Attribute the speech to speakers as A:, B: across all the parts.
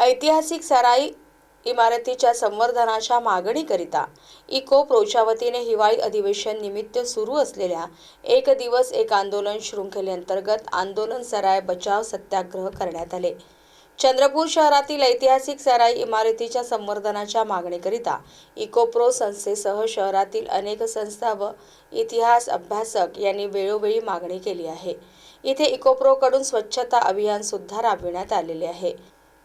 A: ऐतिहासिक सराई इमारतीच्या संवर्धनाच्या मागणीकरिता इको प्रोच्या वतीने हिवाळी अधिवेशन निमित्त सुरू असलेल्या एक दिवस एक आंदोलन शृंखलेअंतर्गत आंदोलन सराय बचाव सत्याग्रह करण्यात आले. चंद्रपूर शहरातील ऐतिहासिक सराई इमारतीच्या संवर्धनाच्या मागणीकरिता इकोप्रो संस्थेसह शहरातील अनेक संस्था व इतिहास अभ्यासक यांनी वेळोवेळी मागणी केली आहे. इथे इकोप्रोकडून स्वच्छता अभियान सुद्धा राबविण्यात आलेले आहे.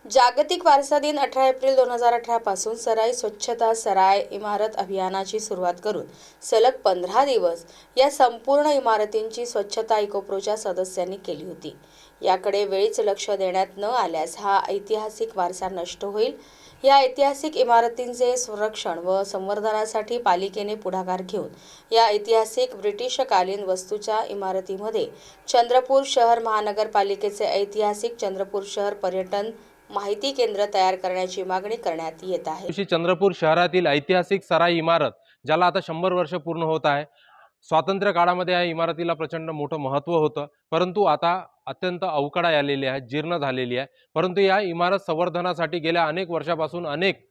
A: जागतिक वारसा दिन अठरा एप्रिल दोन हजार अठरा पासून सराई स्वच्छता सराय इमारत अभियानाची सुरुवात करून सलग पंधरा दिवस या संपूर्ण इमारतींची स्वच्छता इकोप्रोच्या सदस्यांनी केली होती. याकडे वेळीच लक्ष देण्यात न आल्यास हा ऐतिहासिक वारसा नष्ट होईल. या ऐतिहासिक इमारतींचे संरक्षण व संवर्धनासाठी पालिकेने पुढाकार घेऊन या ऐतिहासिक ब्रिटिशकालीन वस्तूच्या इमारतीमध्ये चंद्रपूर शहर महानगरपालिकेचे ऐतिहासिक चंद्रपूर शहर पर्यटन माहिती केंद्र तयार करण्याची मागणी करण्यात येत आहे.
B: दिवशी चंद्रपूर शहरातील ऐतिहासिक सराई इमारत ज्याला आता शंभर वर्ष पूर्ण होत आहे स्वातंत्र्य काळामध्ये या इमारतीला प्रचंड मोठं महत्त्व होतं. परंतु आता अत्यंत अवकडा आलेली आहे जीर्ण झालेली आहे. परंतु या इमारत संवर्धनासाठी गेल्या अनेक वर्षापासून अनेक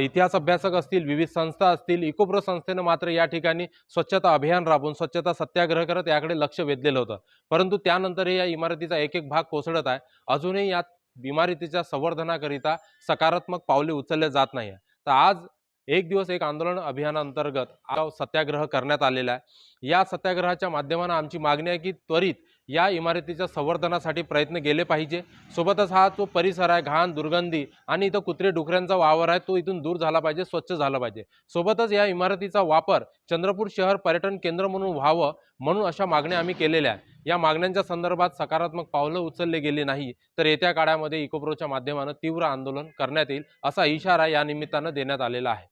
B: इतिहास अभ्यासक असतील विविध संस्था असतील इकोप्रो संस्थेनं मात्र या ठिकाणी स्वच्छता अभियान राबवून स्वच्छता सत्याग्रह करत याकडे लक्ष वेधलेलं होतं. परंतु त्यानंतरही या इमारतीचा एक एक भाग कोसळत आहे. अजूनही यात इमारतीच्या संवर्धनाकरिता सकारात्मक पावले उचलले जात नाही आहे तर आज एक दिवस एक आंदोलन अभियानांतर्गत सत्याग्रह करण्यात आलेला आहे. या सत्याग्रहाच्या माध्यमानं आमची मागणी आहे की त्वरित या इमारतीच्या संवर्धनासाठी प्रयत्न केले पाहिजे. सोबतच हा जो परिसर आहे घाण दुर्गंधी आणि इथं कुत्रे डुकऱ्यांचा वावर आहे तो इथून दूर झाला पाहिजे स्वच्छ झाला पाहिजे. सोबतच या इमारतीचा वापर चंद्रपूर शहर पर्यटन केंद्र म्हणून व्हावं म्हणून अशा मागण्या आम्ही केलेल्या आहेत. या मागण्यांच्या संदर्भात सकारात्मक पावलं उचलले गेली नाही तर येत्या काळामध्ये इकोप्रोच्या माध्यमानं तीव्र आंदोलन करण्यात येईल असा इशारा या निमित्तानं देण्यात आलेला आहे.